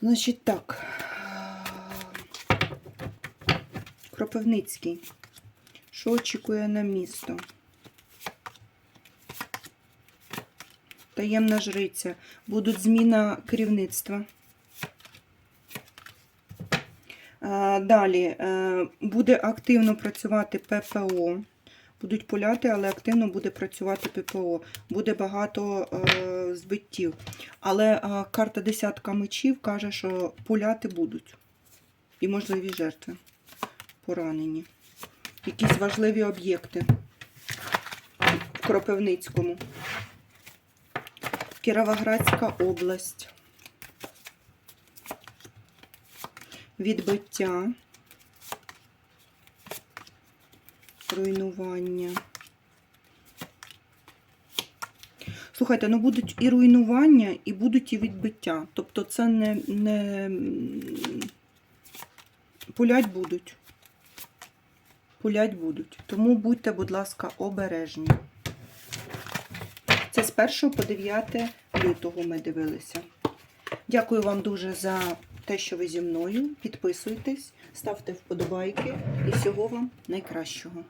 Значить так. Кропивницький. Що очікує на місто? Таємна жриця. Будуть зміна керівництва. Е, Далі е, буде активно працювати ППО. Будуть пуляти, але активно буде працювати ППО. Буде багато е, збиттів. Але е, карта десятка мечів каже, що пуляти будуть. І можливі жертви поранені. Якісь важливі об'єкти в Кропивницькому. Кіровоградська область. Відбиття. Руйнування. Слухайте, ну будуть і руйнування, і будуть і відбиття. Тобто це не, не пулять будуть. Пулять будуть. Тому будьте, будь ласка, обережні. Це з 1 по 9 лютого ми дивилися. Дякую вам дуже за те, що ви зі мною. Підписуйтесь, ставте вподобайки і всього вам найкращого.